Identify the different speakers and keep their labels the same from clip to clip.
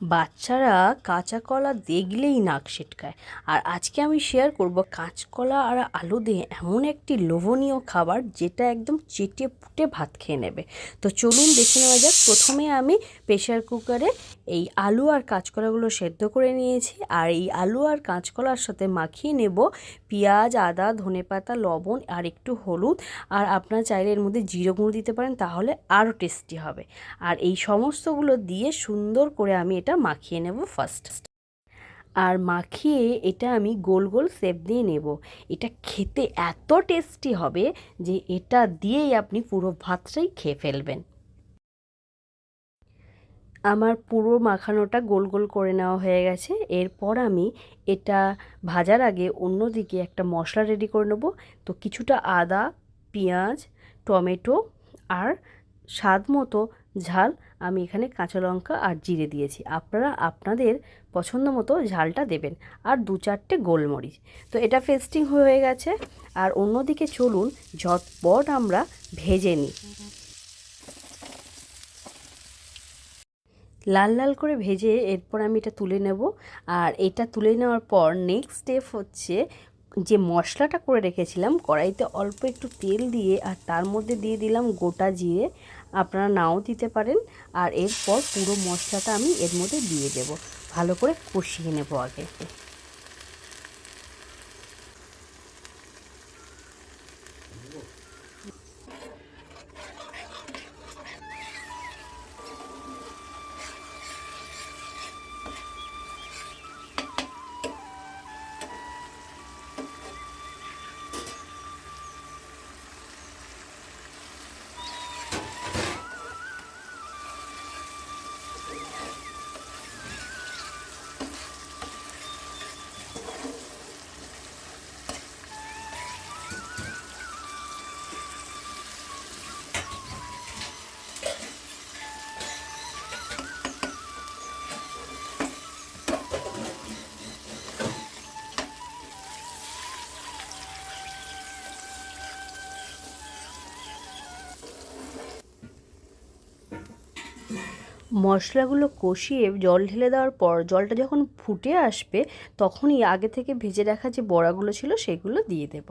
Speaker 1: বাচ্চারা কাঁচা কলা দেখলেই নাক সিটকায় আর আজকে আমি শেয়ার করব কাঁচকলা আর আলু দিয়ে এমন একটি লোভনীয় খাবার যেটা একদম চেটে পুটে ভাত খেয়ে নেবে। তো চলুন দেখে নেওয়া যাক। প্রথমে আমি প্রেশার কুকারে এই আলু আর কাঁচকলাগুলো সেদ্ধ করে নিয়েছি। আর এই আলু আর কাঁচকলার সাথে মাখিয়ে নেব পেঁয়াজ, আদা ধনেপাতা লবণ আর একটু হলুদ। আর আপনার চাইলে এর মধ্যে জিরে গুঁড়ো দিতে পারেন, তাহলে আরও টেস্টি হবে। আর এই সমস্তগুলো দিয়ে সুন্দর করে আমি এটা মাখিয়ে নেব ফার্স্ট আর মাখিয়ে এটা আমি গোল গোল শেপ দিয়ে নেব। এটা খেতে এত টেস্টি হবে যে এটা দিয়েই আপনি পুরো ভাতটাই খেয়ে ফেলবেন। আমার পুরো মাখানোটা গোল গোল করে নেওয়া হয়ে গেছে। এরপর আমি এটা ভাজার আগে অন্যদিকে একটা মশলা রেডি করে নেব। তো কিছুটা আদা, পেঁয়াজ, টমেটো আর স্বাদ মতো ঝাল আমি এখানে কাঁচা লঙ্কা আর জিরে দিয়েছি। আপনারা আপনাদের পছন্দ মতো ঝালটা দেবেন। আর দু চারটে গোলমরিচ। তো এটা ফেস্টিং হয়ে গেছে। আর অন্যদিকে চলুন, ঝটপট আমরা ভেজে নিই। লাল লাল করে ভেজে এরপর আমি এটা তুলে নেব। আর এটা তুলে নেওয়ার পর নেক্সট স্টেপ হচ্ছে যে মশলাটা করে রেখেছিলাম, কড়াইতে অল্প একটু তেল দিয়ে আর তার মধ্যে দিয়ে দিলাম গোটা জিরে। আপনারা নাও দিতে পারেন। আর এরপর পুরো মশলাটা আমি এর মধ্যে দিয়ে দেব। ভালো করে কষিয়ে নেব আগে। মশলাগুলো কষিয়ে জল ঢেলে দেওয়ার পর জলটা যখন ফুটে আসবে, তখনই আগে থেকে ভেজে রাখা যে বড়াগুলো ছিল সেগুলো দিয়ে দেব।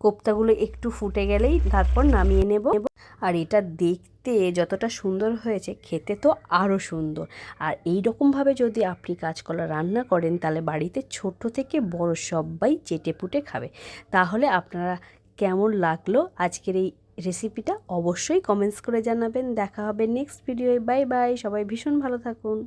Speaker 1: কোপ্তাগুলো একটু ফুটে গেলেই তারপর নামিয়ে নেব। আর এটা দেখতে যতটা সুন্দর হয়েছে, খেতে তো আরও সুন্দর। আর এই রকমভাবে যদি আপনি কাঁচকলা রান্না করেন, তাহলে বাড়িতে ছোট থেকে বড় সবাই চেটে পুটে খাবে। তাহলে আপনারা কেমন লাগল আজকের এই রেসিপিটা অবশ্যই কমেন্টস করে জানাবেন। দেখা হবে নেক্সট ভিডিওয়ে বাই বাই সবাই ভীষণ ভালো থাকুন।